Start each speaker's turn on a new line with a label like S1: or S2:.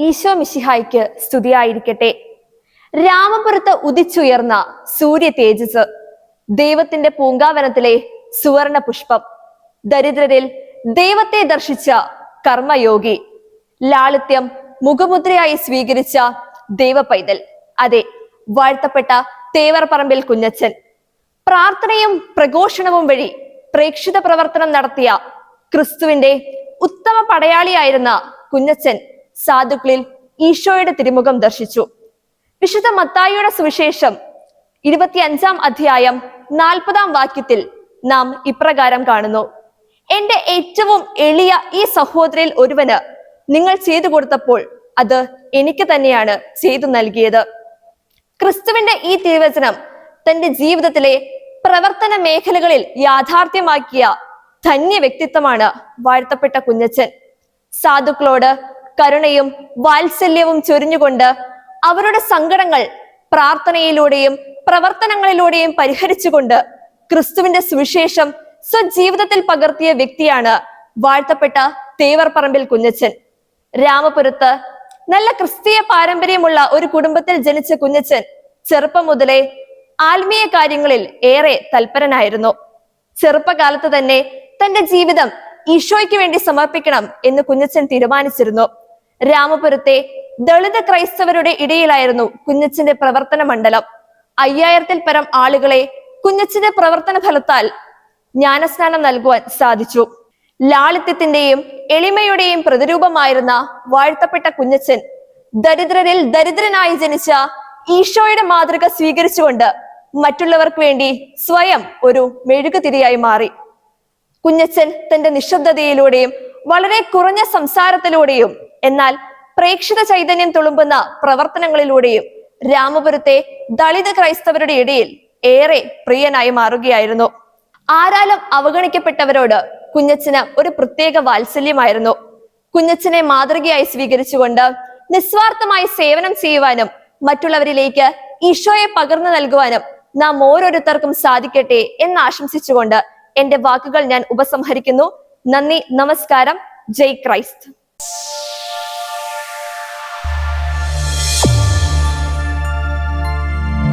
S1: ഈശോ മിശിഹായ്ക്ക് സ്തുതിയായിരിക്കട്ടെ. രാമപുരത്ത് ഉദിച്ചുയർന്ന സൂര്യ തേജസ് ദൈവത്തിന്റെ പൂങ്കാവനത്തിലെ സുവർണ പുഷ്പം ദരിദ്രരിൽ ദൈവത്തെ ദർശിച്ച കർമ്മയോഗി ലാളിത്യം മുഖമുദ്രയായി സ്വീകരിച്ച ദൈവ പൈതൽ അതെ വാഴ്ത്തപ്പെട്ട തേവർപറമ്പിൽ കുഞ്ഞച്ചൻ പ്രാർത്ഥനയും പ്രഘോഷണവും വഴി പ്രേക്ഷിത പ്രവർത്തനം നടത്തിയ ക്രിസ്തുവിന്റെ ഉത്തമ പടയാളിയായിരുന്ന കുഞ്ഞച്ചൻ സാധുക്കളിൽ ഈശോയുടെ തിരുമുഖം ദർശിച്ചു. വിശുദ്ധ മത്തായിയുടെ സുവിശേഷം ഇരുപത്തിയഞ്ചാം അധ്യായം നാൽപ്പതാം വാക്യത്തിൽ നാം ഇപ്രകാരം കാണുന്നു. എന്റെ ഏറ്റവും എളിയ ഈ സഹോദരിൽ ഒരുവന് നിങ്ങൾ ചെയ്തു കൊടുത്തപ്പോൾ അത് എനിക്ക് തന്നെയാണ് ചെയ്തു നൽകിയത്. ക്രിസ്തുവിന്റെ ഈ തിരുവചനം തന്റെ ജീവിതത്തിലെ പ്രവർത്തന മേഖലകളിൽ യാഥാർത്ഥ്യമാക്കിയ ധന്യ വ്യക്തിത്വമാണ് വാഴ്ത്തപ്പെട്ട കുഞ്ഞച്ചൻ സാധുക്കളോട് കരുണയും വാത്സല്യവും ചൊരിഞ്ഞുകൊണ്ട് അവരുടെ സങ്കടങ്ങൾ പ്രാർത്ഥനയിലൂടെയും പ്രവർത്തനങ്ങളിലൂടെയും പരിഹരിച്ചുകൊണ്ട് ക്രിസ്തുവിന്റെ സുവിശേഷം സ്വജീവിതത്തിൽ പകർത്തിയ വ്യക്തിയാണ് വാഴ്ത്തപ്പെട്ട തേവർ പറമ്പിൽ കുഞ്ഞച്ചൻ. രാമപുരത്ത് നല്ല ക്രിസ്തീയ പാരമ്പര്യമുള്ള ഒരു കുടുംബത്തിൽ ജനിച്ച കുഞ്ഞച്ചൻ ചെറുപ്പം മുതലേ ആത്മീയ കാര്യങ്ങളിൽ ഏറെ തൽപരനായിരുന്നു. ചെറുപ്പകാലത്ത് തന്നെ തന്റെ ജീവിതം ഈശോയ്ക്ക് വേണ്ടി സമർപ്പിക്കണം എന്ന് കുഞ്ഞച്ചൻ തീരുമാനിച്ചിരുന്നു. രാമപുരത്തെ ദളിത് ക്രൈസ്തവരുടെ ഇടയിലായിരുന്നു കുഞ്ഞച്ചന്റെ പ്രവർത്തന മണ്ഡലം. അയ്യായിരത്തിൽ പരം ആളുകളെ കുഞ്ഞച്ചന്റെ പ്രവർത്തന ഫലത്താൽ ജ്ഞാനസ്നാനം നൽകുവാൻ സാധിച്ചു. ലാളിത്യത്തിന്റെയും എളിമയുടെയും പ്രതിരൂപമായിരുന്ന വാഴ്ത്തപ്പെട്ട കുഞ്ഞച്ചൻ ദരിദ്രരിൽ ദരിദ്രനായി ജനിച്ച ഈശോയുടെ മാതൃക സ്വീകരിച്ചുകൊണ്ട് മറ്റുള്ളവർക്ക് വേണ്ടി സ്വയം ഒരു മെഴുകുതിരിയായി മാറി. കുഞ്ഞച്ചൻ തന്റെ നിശബ്ദതയിലൂടെയും വളരെ കുറഞ്ഞ സംസാരത്തിലൂടെയും എന്നാൽ പ്രേക്ഷിത ചൈതന്യം തുളുമ്പുന്ന പ്രവർത്തനങ്ങളിലൂടെയും രാമപുരത്തെ ദളിത് ക്രൈസ്തവരുടെ ഇടയിൽ ഏറെ പ്രിയനായി മാറുകയായിരുന്നു. ആരാലും അവഗണിക്കപ്പെട്ടവരോട് കുഞ്ഞച്ചന് ഒരു പ്രത്യേക വാത്സല്യമായിരുന്നു. കുഞ്ഞച്ചനെ മാതൃകയായി സ്വീകരിച്ചുകൊണ്ട് നിസ്വാർത്ഥമായി സേവനം ചെയ്യുവാനും മറ്റുള്ളവരിലേക്ക് ഈശോയെ പകർന്നു നൽകുവാനും നാം ഓരോരുത്തർക്കും സാധിക്കട്ടെ എന്ന് ആശംസിച്ചുകൊണ്ട് എന്റെ വാക്കുകൾ ഞാൻ ഉപസംഹരിക്കുന്നു. നന്ദി നമസ്കാരം. ജയ് ക്രൈസ്റ്റ്.